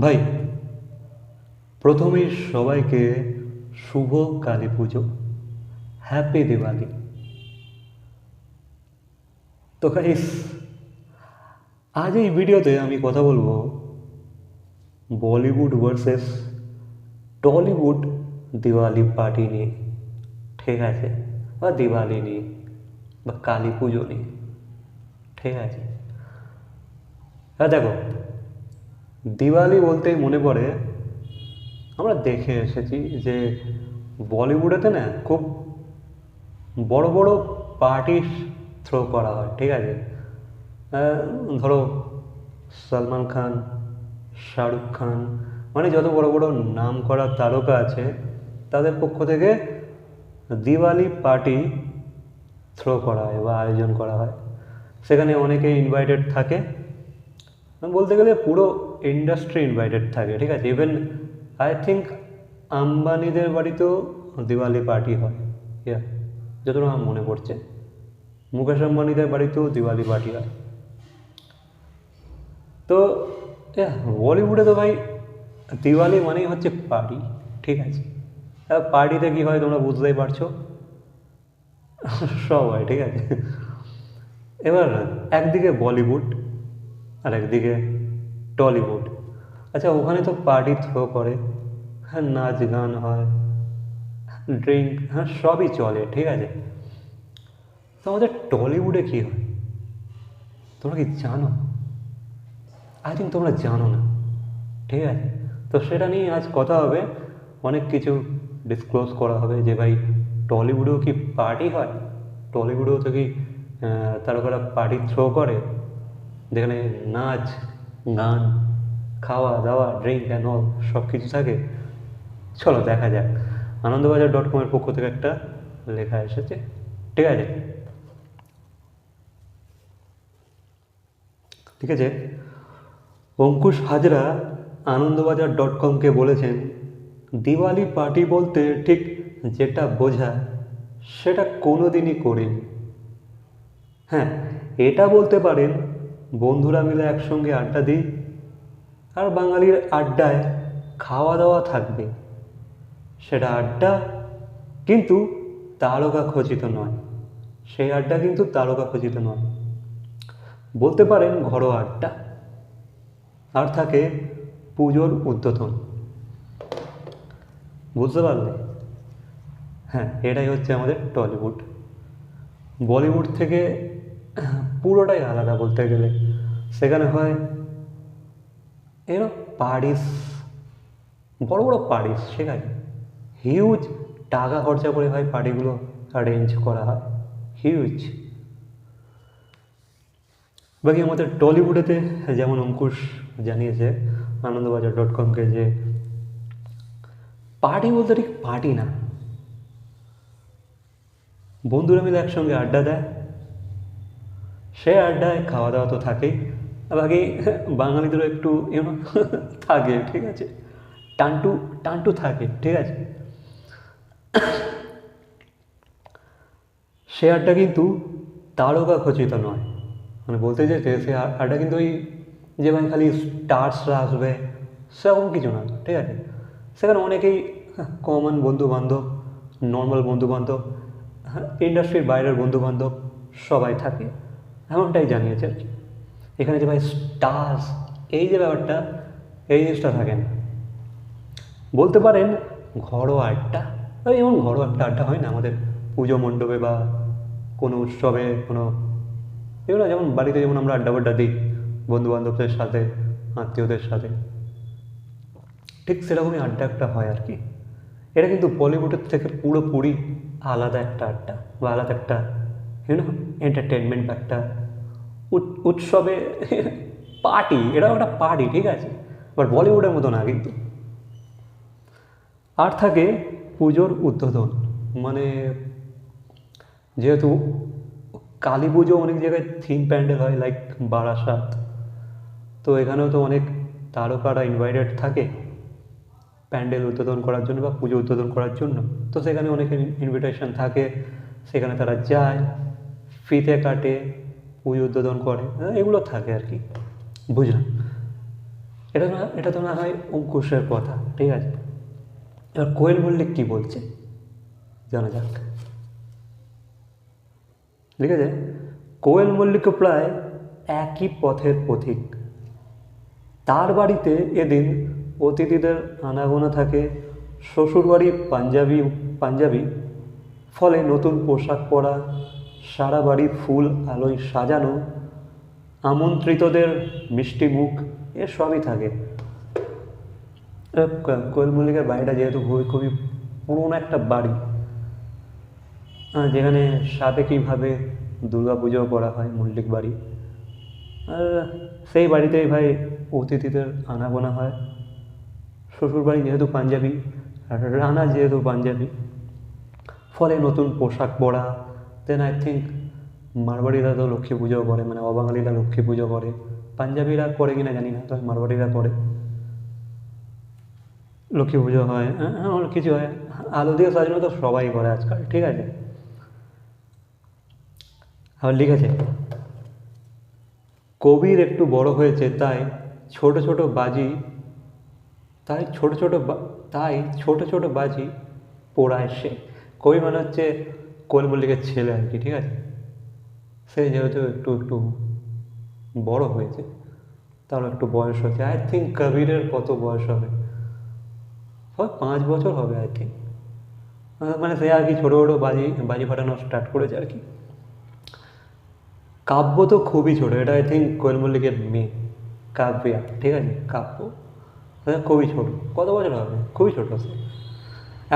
ভাই, প্রথমেই সবাইকে শুভ কালী পুজো হ্যাপি দিওয়ালি। তো গাইস আজ এই ভিডিওতে আমি কথা বলব বলিউড ভার্সেস টলিউড দিওয়ালি পার্টি নিয়ে। ঠিক আছে? বা দিওয়ালি নিয়ে, বা কালী পুজো নিয়ে। ঠিক আছে? হ্যাঁ দেখো দিওয়ালি বলতেই মনে পড়ে, আমরা দেখে এসেছি যে বলিউডেতে না খুব বড় বড় পার্টি থ্রো করা হয়, ঠিক আছে? ধরো সলমান খান, শাহরুখ খান মানে যত বড় বড় নাম করা তারকা আছে, তাদের পক্ষ থেকে দিওয়ালি পার্টি থ্রো করা হয় বা আয়োজন করা হয়। সেখানে অনেকে ইনভাইটেড থাকে। বলতে গেলে পুরো ইন্ডাস্ট্রি ইনভাইটেড থাকে, ঠিক আছে? ইভেন আই থিঙ্ক আম্বানিদের বাড়িতেও দিওয়ালি পার্টি হয় ইয়া যতটা আমার মনে পড়ছে। মুকেশ আম্বানিদের বাড়িতেও দিওয়ালি পার্টি হয়। তো বলিউডে তো ভাই, দিওয়ালি মানেই হচ্ছে পার্টি ঠিক আছে? পার্টিতে কী হয় তোমরা বুঝতেই পারছ? সব হয় ঠিক আছে? এবার একদিকে বলিউড আর একদিকে টলিউড আচ্ছা ওখানে তো পার্টি থ্রো করে। হ্যাঁ নাচ গান হয় ড্রিঙ্ক হ্যাঁ সবই চলে, ঠিক আছে। তো আমাদের টলিউডে কী হয়? তোমরা কি জানো? আই থিঙ্ক তোমরা জানো না, ঠিক আছে? তো সেটা নিয়ে আজ কথা হবে। অনেক কিছু ডিসক্লোজ করা হবে যে ভাই টলিউডেও কি পার্টি হয়? টলিউডেও তো কি তারকারা পার্টি থ্রো করে? যেখানে নাচ গান, খাওয়া, দাওয়া ড্রিঙ্ক অ্যান্ড অল সব কিছু থাকে। চলো দেখা যাক। আনন্দবাজার ডট কমের পক্ষ থেকে একটা লেখা এসেছে। ঠিক আছে? ঠিক আছে? অঙ্কুশ হাজরা আনন্দবাজার ডট কমকে বলেছেন, দিওয়ালি পার্টি বলতে ঠিক যেটা বোঝায় সেটা কোনো দিনই করিনি। হ্যাঁ এটা বলতে পারেন বন্ধুরা মিলে একসঙ্গে আড্ডা দিই। আর বাঙালির আড্ডায় খাওয়া দাওয়া থাকবে। সেটা আড্ডা, কিন্তু তারকা খচিত নয়। সেই আড্ডা কিন্তু তারকা খচিত নয়। বলতে পারেন ঘরোয়া আড্ডা। আর থাকে পুজোর উদ্বোধন বুঝতে পারলে? হ্যাঁ এটাই হচ্ছে আমাদের টলিউড। বলিউড থেকে পুরোটাই আলাদা বলতে গেলে। সেখানে হয়, এর পারিস, বড় বড় পার্টিস সেখানে হিউজ টাকা খরচা করে হয় পার্টিগুলো অ্যারেঞ্জ করা হয় হিউজ বাকি আমাদের টলিউডেতে যেমন অঙ্কুশ জানিয়েছে, আনন্দবাজার ডট কমকে যে, পার্টি বলতে ঠিক পার্টি না। বন্ধুরা মিলে একসঙ্গে আড্ডা দেয় সে আড্ডায় খাওয়া দাওয়া তো থাকেই। বাকি বাঙালিদেরও একটু ইউনো থাকে, ঠিক আছে? টান্টু টান্টু থাকে, ঠিক আছে? সে আড্ডা কিন্তু তারকা খচিত নয়। মানে বলতে চাইছে সে আড্ডা কিন্তু ওই যে ভাই খালি স্টার্সরা আসবে, সেরকম কিছু না, ঠিক আছে? সেখানে অনেকেই কমন বন্ধু বান্ধব নর্মাল বন্ধু বান্ধব ইন্ডাস্ট্রির বাইরের বন্ধু বান্ধব সবাই থাকে। এমনটাই জানিয়েছে আর কি। এখানে যে ভাই স্টার্স এই যে ব্যাপারটা, এই জিনিসটা থাকে না বলতে পারেন ঘরোয়া আড্ডা যেমন ঘরোয়া একটা আড্ডা হয় না, আমাদের পুজো মণ্ডপে বা কোনো উৎসবে কোনো এগুলো যেমন বাড়িতে যেমন আমরা আড্ডা বাড্ডা দিই বন্ধু বান্ধবদের সাথে, আত্মীয়দের সাথে। ঠিক সেরকমই আড্ডা একটা হয় আর কি। এটা কিন্তু বলিউডের থেকে পুরোপুরি আলাদা একটা আড্ডা বা আলাদা একটা ইউনো এন্টারটেনমেন্ট একটা উৎ- উৎসবে পার্টি এটা একটা পার্টি ঠিক আছে? বাট বলিউডের মতো না কিন্তু। আর থাকে পুজোর উদ্বোধন। মানে যেহেতু কালী পুজো অনেক জায়গায় থিম প্যান্ডেল হয় লাইক বারাসাত। তো এখানেও তো অনেক তারকারা ইনভাইটেড থাকে প্যান্ডেল উদ্বোধন করার জন্য বা পুজো উদ্বোধন করার জন্য। তো সেখানে অনেকের ইনভিটেশন থাকে, সেখানে তারা যায়। ফিতে কাটে পুজো উদ্বোধন করে হ্যাঁ, এগুলো থাকে আর কি বুঝলাম। এটা না এটা তো না হয় অঙ্কুশের কথা ঠিক আছে? এবার কোয়েল মল্লিক কী বলছে? জানা যাক। ঠিক আছে? কোয়েল মল্লিক প্রায় একই পথের পথিক। তার বাড়িতে এদিন অতিথিদের আনাগোনা থাকে শ্বশুরবাড়ি পাঞ্জাবি পাঞ্জাবি ফলে নতুন পোশাক পরা সারা বাড়ি ফুল আলোয় সাজানো আমন্ত্রিতদের মিষ্টি মুখ এ সবই থাকে এ, কোয়েল মল্লিকের বাড়িটা যেহেতু খুবই পুরোনো একটা বাড়ি যেখানে সাবেকিভাবে পুজো করা হয় মল্লিক বাড়ি। আর সেই বাড়িতেই ভাই অতিথিদের আনাগোনা হয়। শ্বশুরবাড়ি যেহেতু পাঞ্জাবি আর রানা যেহেতু পাঞ্জাবি ফলে নতুন পোশাক পরা দেন আই থিঙ্ক মারবাড়িরা তো লক্ষ্মী পুজো করে মানে অবাঙালিরা লক্ষ্মী পুজো করে পাঞ্জাবিরা করে কিনা জানি না তবে মারবাড়িরা করে লক্ষ্মী পুজো হয় অনেক কিছু হয় আলো দিয়ে সাজানো তো সবাই করে আজকাল ঠিক আছে আবার লিখেছে কবির একটু বড় হয়েছে তাই ছোট ছোট বাজি তাই ছোট ছোট তাই ছোট ছোট বাজি পোড়ায় সে কবি মানে হচ্ছে কোয়েল মল্লিকের ছেলে আর কি, ঠিক আছে? সে যেহেতু একটু একটু বড় হয়েছে, তার একটু বয়স হয়েছে। আই থিঙ্ক কবিরের কত বয়স হবে? হয় পাঁচ বছর হবে আই থিঙ্ক মানে সে আর কি ছোটো ছোটো বাজি বাজি ফাটানো স্টার্ট করেছে আর কি। কাব্য তো খুবই ছোটো, এটা আই থিঙ্ক কোয়েল মল্লিকের মেয়ে কাব্যা, ঠিক আছে? কাব্য খুবই ছোটো। কত বছর হবে? খুবই ছোটো সে।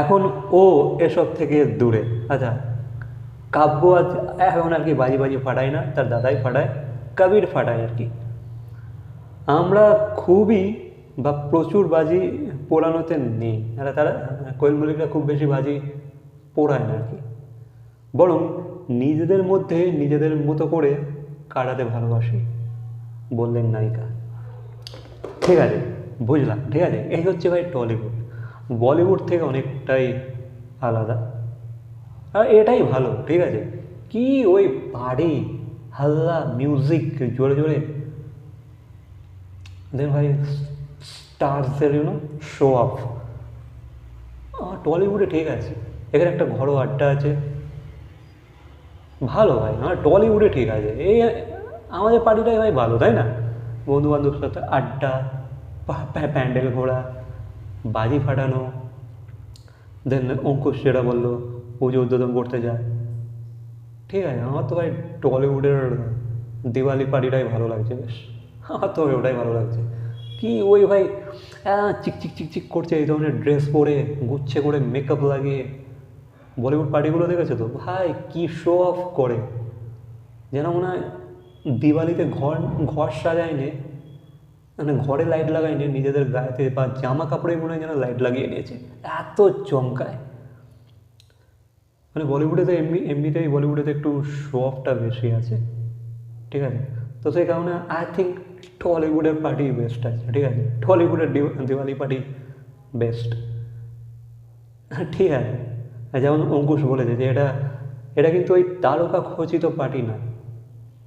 এখন ও এসব থেকে দূরে। আচ্ছা কাব্য এখন আর কি বাজি বাজি ফাটায় না, তার দাদাই ফাটায়, কবির ফাটায় আর কি। আমরা খুবই বা প্রচুর বাজি পোড়ানোতে নেই। আর তারা, কোয়েল মল্লিকরা খুব বেশি বাজি পোড়ায় না আর কি। বরং নিজেদের মধ্যে, নিজেদের মতো করে কাটাতে ভালোবাসি বললেন নায়িকা। ঠিক আছে, বুঝলাম, ঠিক আছে। এই হচ্ছে ভাই টলিউড। বলিউড থেকে অনেকটাই আলাদা। আর এটাই ভালো, ঠিক আছে? কি ওই পাড়ি হাল্লা মিউজিক জোরে জোরে। দেন ভাই স্টারসের ইউনো শো অফ টলিউডে ঠিক আছে। এখানে একটা ঘরোয়া আড্ডা আছে। ভালো ভাই আমার টলিউডে ঠিক আছে। এই, আমাদের পার্টিটাই ভাই ভালো, তাই না? বন্ধু বান্ধবের সাথে আড্ডা প্যান্ডেল ঘোরা, বাজি ফাটানো। দেন অঙ্কুশ যেটা বলল পুজো উদ্বোধন করতে যায় ঠিক আছে আমার তো ভাই টলিউডের দিওয়ালি পার্টিটাই ভালো লাগছে বেশ আমার তো ওটাই ভালো লাগছে কি ওই ভাই চিক চিক চিক চিক করছে এই ধরনের ড্রেস পরে গুচ্ছে করে মেকআপ লাগিয়ে বলিউড পার্টিগুলো দেখেছ তো ভাই কি শো অফ করে যেন মনে হয় দিওয়ালিতে ঘর ঘর সাজায়নি মানে ঘরে লাইট লাগায়নি নিজেদের গায়েতে বা জামা কাপড়ে মনে হয় যেন লাইট লাগিয়ে নিয়েছে এত চমকায় মানে বলিউডে তো এমনি, এমনিতেই বলিউডে তো একটু শো অফটা বেশি আছে, ঠিক আছে? তো সেই কারণে আই থিঙ্ক টলিউডের পার্টি বেস্ট আছে, ঠিক আছে? টলিউডের দিওয়ালি পার্টি বেস্ট ঠিক আছে। যেমন অঙ্কুশ বলেছে যে এটা এটা কিন্তু ওই তারকা খচিত পার্টি না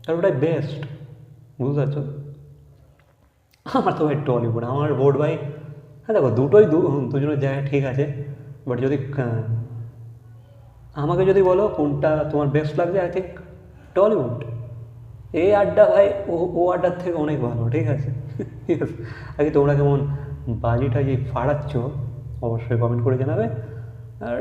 আর ওটাই বেস্ট বুঝতে পারছ? আমার তো ভাই টলিউড আমার বোর্ড ভাই হ্যাঁ দেখো দুটোই দুজনের জায়গায় ঠিক আছে বাট যদি আমাকে যদি বলো কোনটা তোমার বেস্ট লাগছে আই থিঙ্ক টলিউড এই আড্ডা ভাই, ও ও আড্ডার থেকে অনেক ভালো, ঠিক আছে? আগে তোমরা কেমন বাজিটা যে ফাড়াচ্ছ, অবশ্যই কমেন্ট করে জানাবে। আর